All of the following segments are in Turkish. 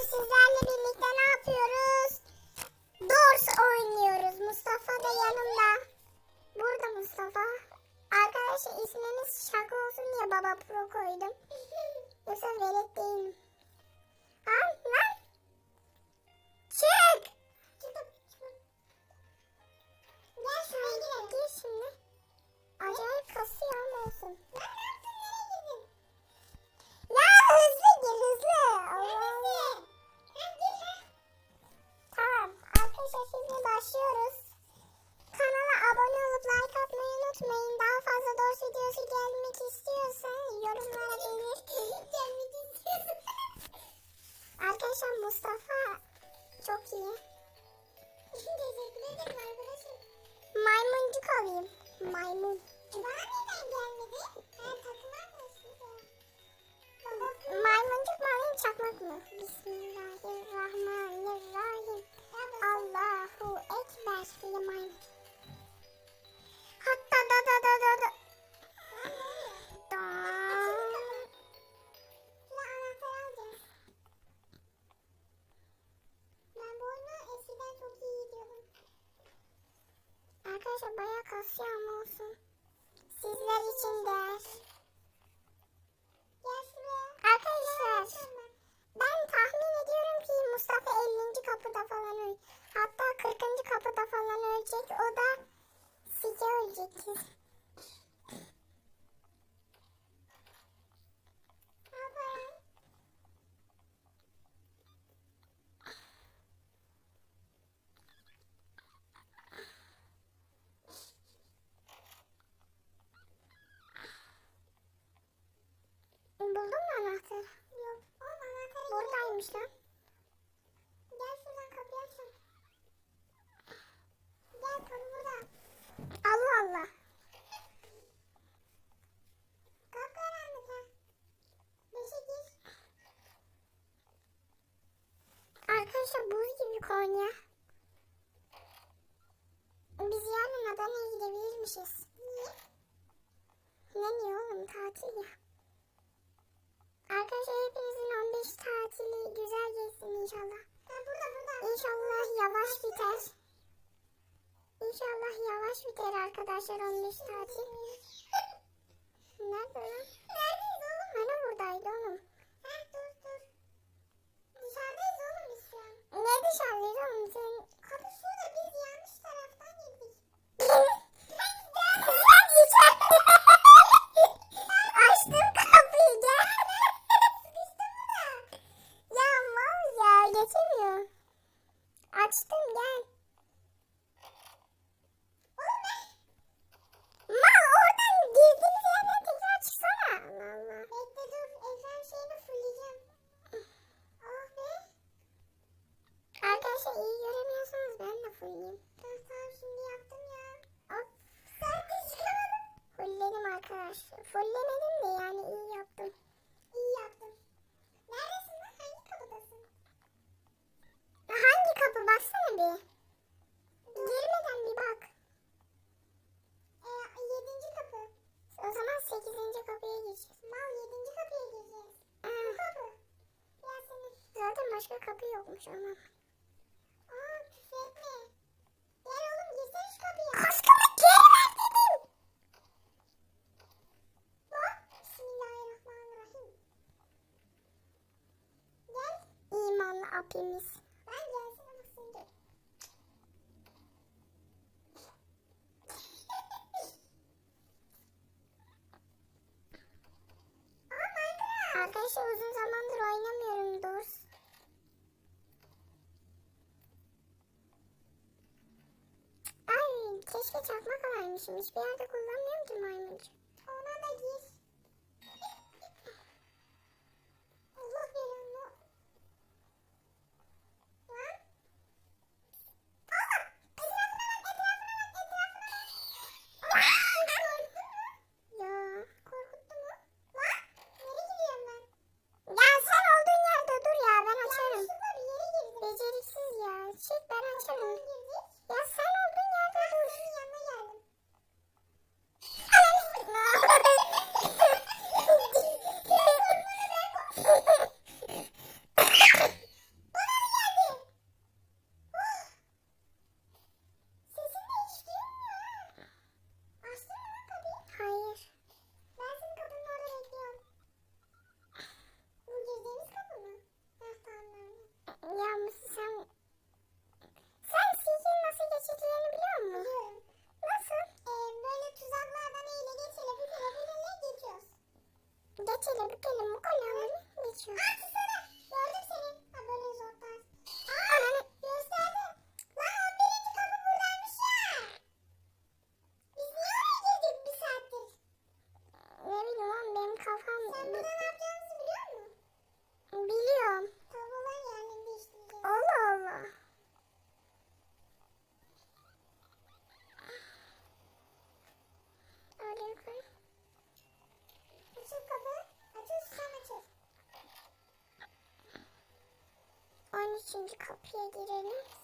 bugün sizlerle birlikte ne yapıyoruz? Dors oynuyoruz. Mustafa da yanımda. Burada Mustafa. Arkadaşlar ismimiz şaka olsun diye baba pro koydum. Yoksa velet değilim. Ha lan. Çık. Gel şuraya girelim. Gir şimdi. Acayip kasıyor ama olsun. Lan hızlı gir hızlı. Allah Allah. köşesine başlıyoruz. Kanala abone olup like atmayı unutmayın. Daha fazla dost videosu gelmek istiyorsan yorumlara belir. gelmek istiyorsan. Arkadaşlar Mustafa çok iyi. Teşekkür ederim arkadaşım. Maymuncuk alayım. Maymun. E bana neden gelmedi? arkadaşlar 15 tatil. başka kapı yokmuş ama. çakmak alarmışım. Hiçbir yerde kullanmıyorum. 커피 얘기를 해.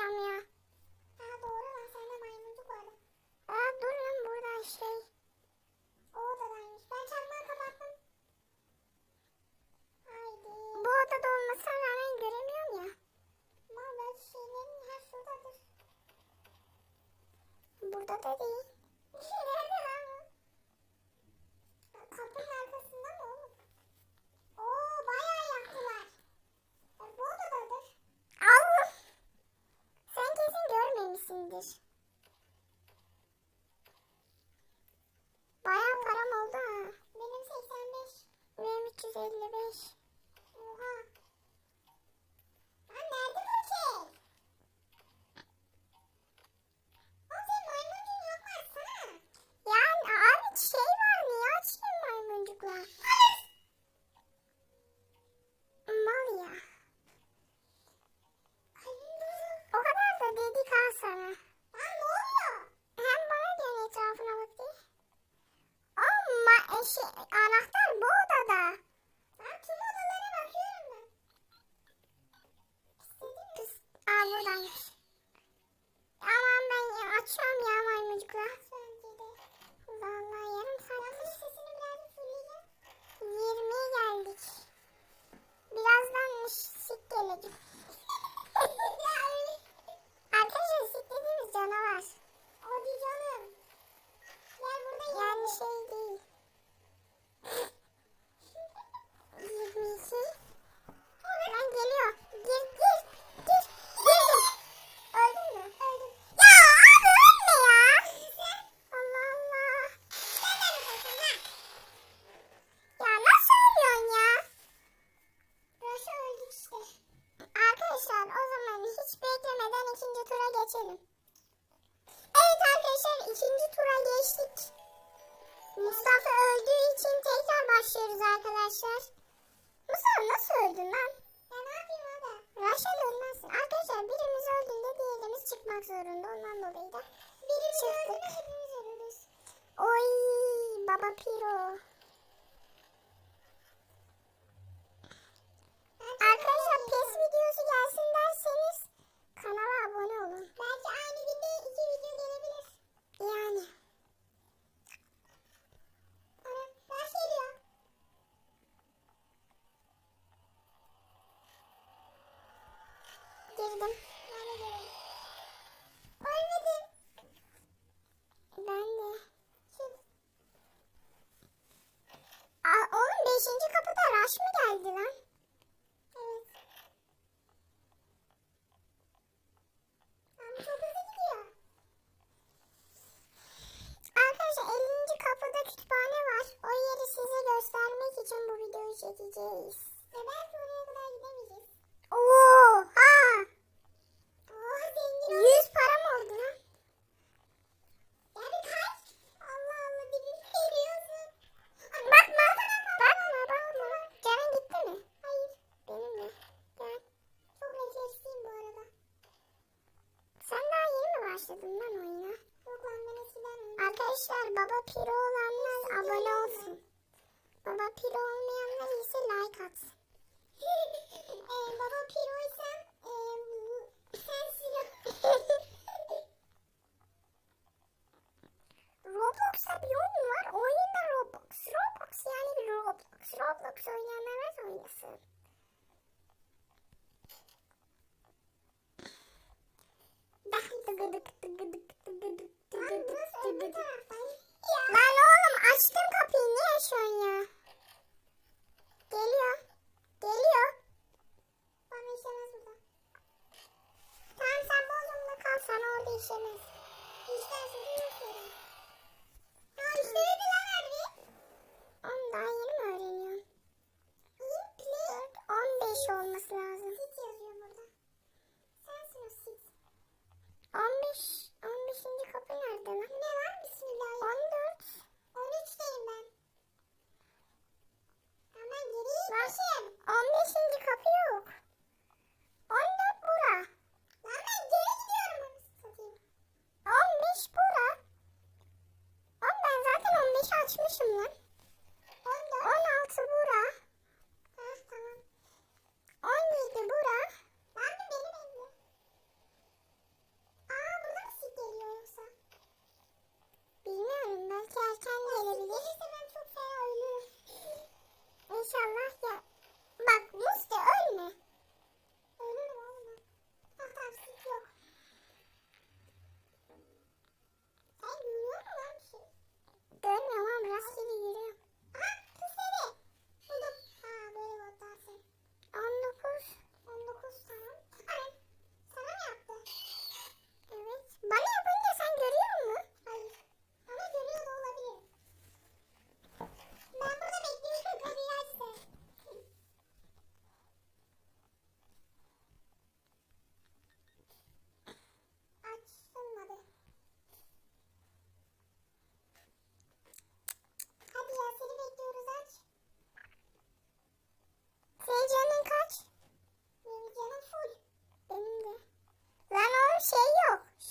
Ne Bills. Baba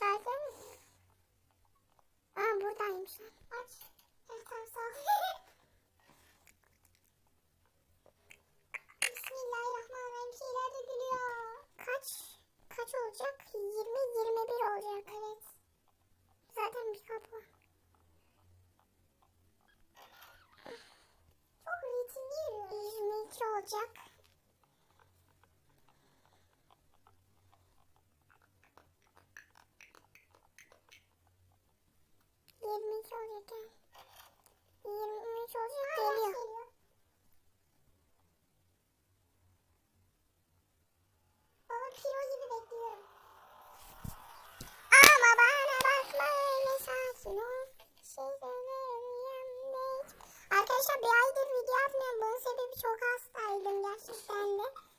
Şarkı Aa buradaymış. Aç. Evet, tamam sağ. Bismillahirrahmanirrahim. Şeyler de gülüyor. Kaç? Kaç olacak? 20-21 olacak. Evet. Zaten bir kapı. Çok ritimli yürüyor. 22 olacak. 23 olacak. 23 olacak geliyor. Ama bana bakma öyle sakin ol. Şey Arkadaşlar bir aydır video atmıyorum. Bunun sebebi çok hastaydım gerçekten de.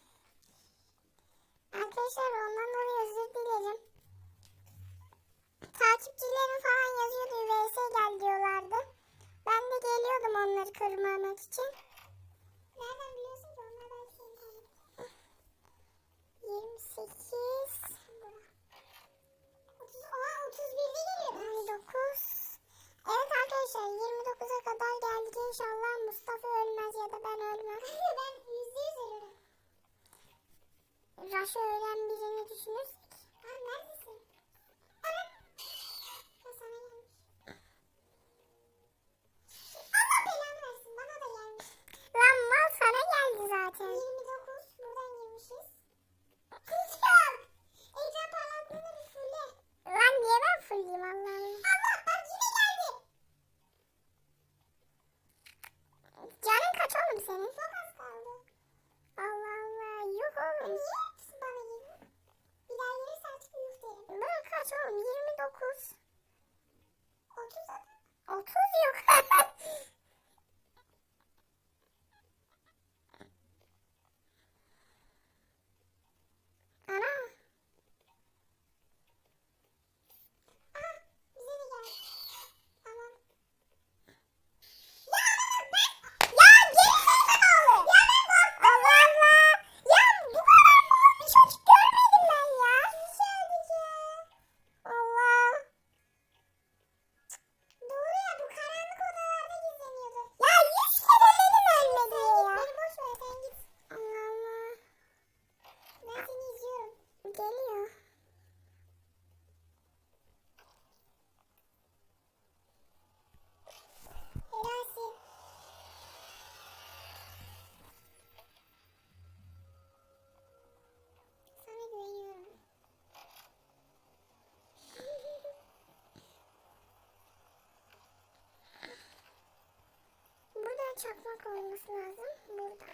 çakmak olması lazım burada.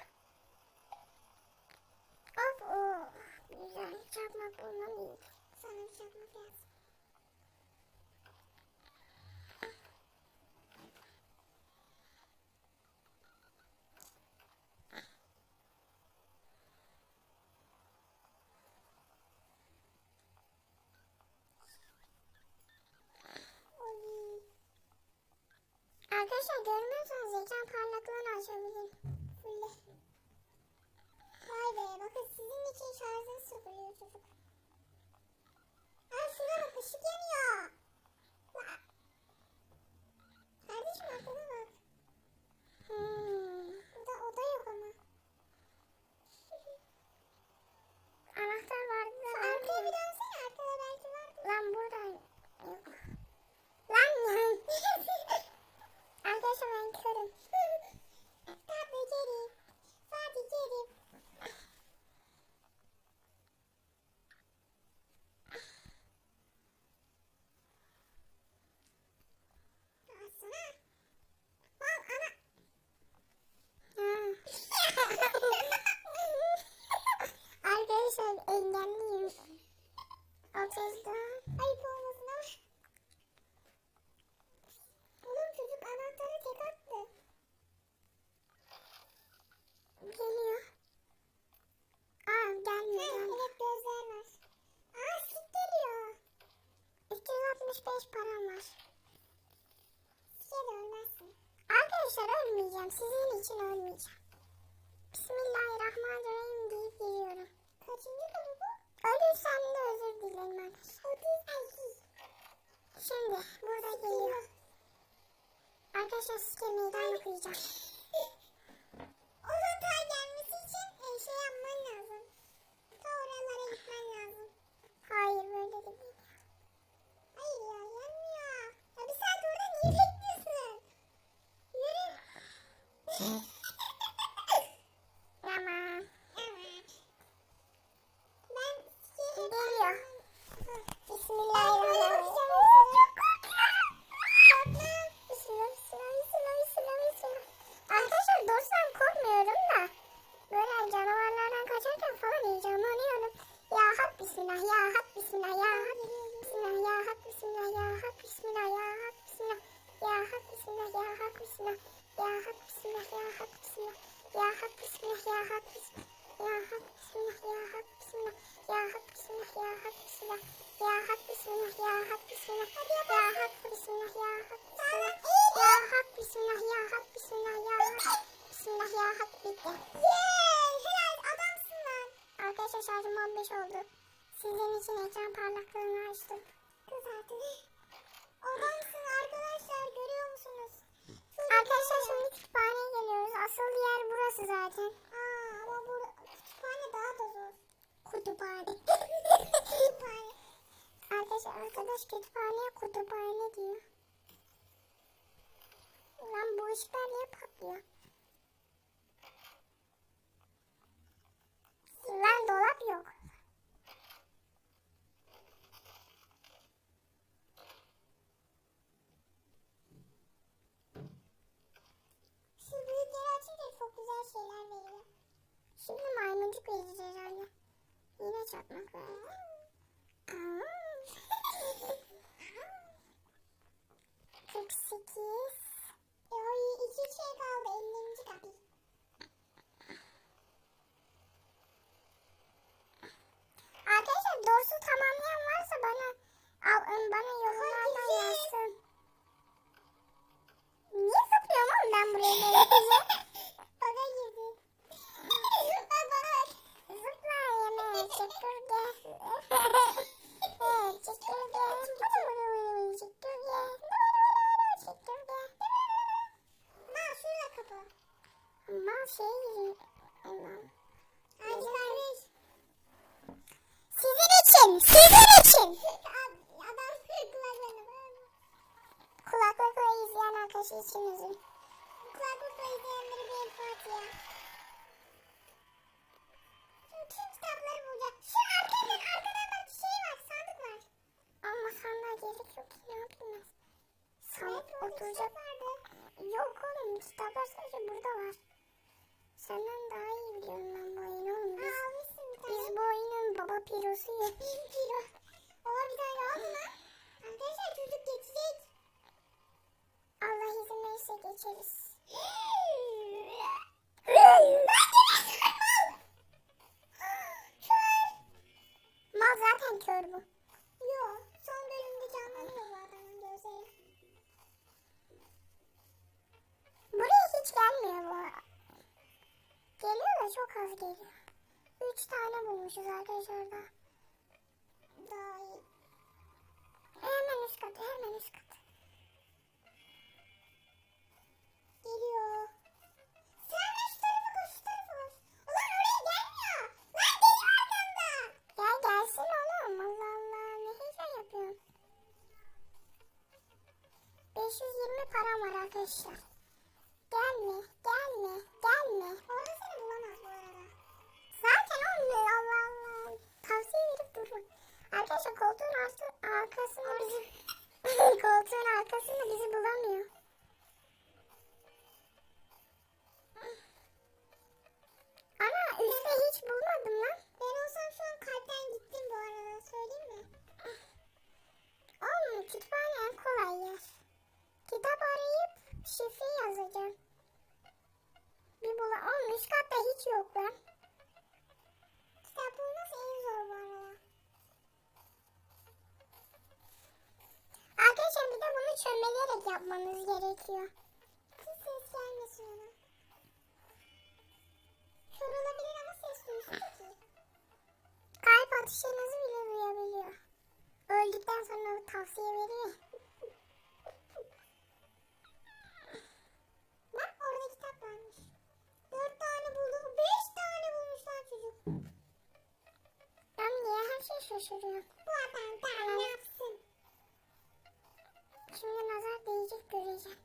Of o. Güzel çakmak bulmam iyiydi. Sana çakmak lazım. Arkadaşlar görmüyorsanız ekran parlaklığını açabilirim. Fulle. Vay be bakın sizin ölmeyeceğim. Sizin için ölmeyeceğim. Bismillahirrahmanirrahim deyip giriyorum. Kaçıncı konu bu? Ölürsem de özür dilerim arkadaşlar. Şimdi burada geliyor. Arkadaşlar size meydan okuyacağım. iyice heyecan parlaklığını açtım. Kızardı. Odansın arkadaşlar görüyor musunuz? Arkadaşlar şimdi kütüphaneye geliyoruz. Asıl yer burası zaten. Aa, ama bu kütüphane daha da zor. Kütüphane. kütüphane. Arkadaşlar arkadaş kütüphaneye kütüphane diyor. Lan bu ışıklar niye patlıyor? Lan dolap yok. güzel şeyler veriyor. Şimdi maymuncuk vereceğiz herhalde. Yine çakmak verdi. Kırk sekiz. Oy iki şey kaldı. Ellinci kapı. Arkadaşlar dorsu tamamlayan varsa bana al, bana yorumlardan yazsın. Niye zıplıyorum oğlum ben buraya? içeriz. Mal zaten kör bu. Yo, son bölümde canlanıyor zaten gözleri. Buraya hiç gelmiyor bu. Geliyor da çok az geliyor. Üç tane bulmuşuz arkadaşlar da. Daha iyi. Hemen üst kat, hemen üst kat. Uşak. Gelme, gelme, gelme. Orada seni bulamaz bu arada. Zaten olmuyor Allah Allah. Tavsiye verip durun. Arkadaşlar koltuğun arkasını bizi... koltuğun arkasında bizi bulamıyor. şey şaşırıyor. Bu adam daha ne yapsın? Şimdi nazar değecek göreceğim.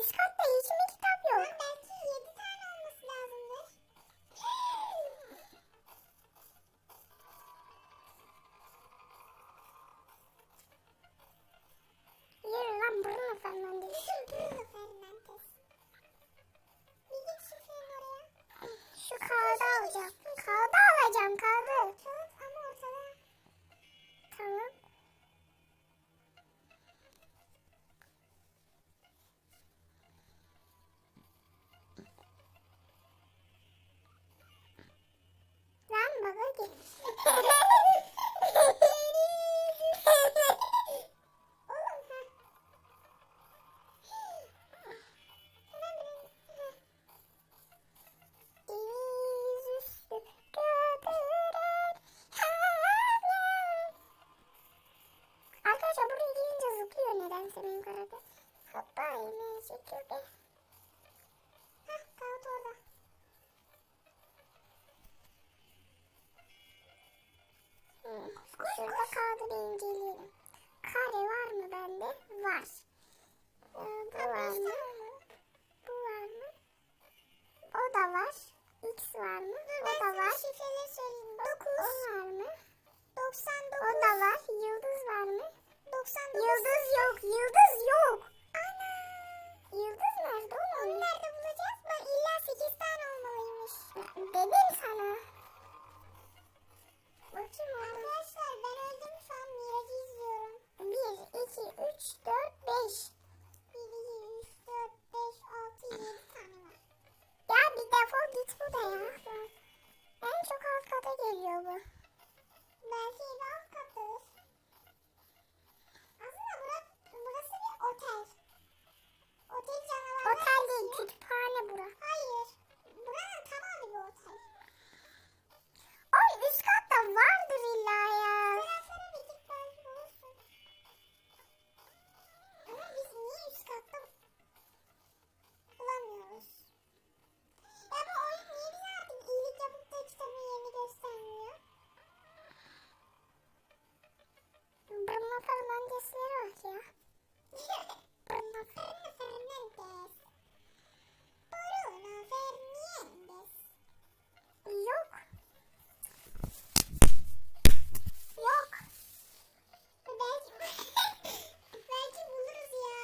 descontente, mas que tá ಮೀನು ಬರೋದು ಅಪ್ಪ ಇಲ್ಲೇ ಸಿಕ್ಕಿಬಿಟ್ಟೆ geliyor bu. Belki de siyah ya. Fernando Fernández. Bruno Fernández. Yok. Yok. Belki, belki buluruz ya.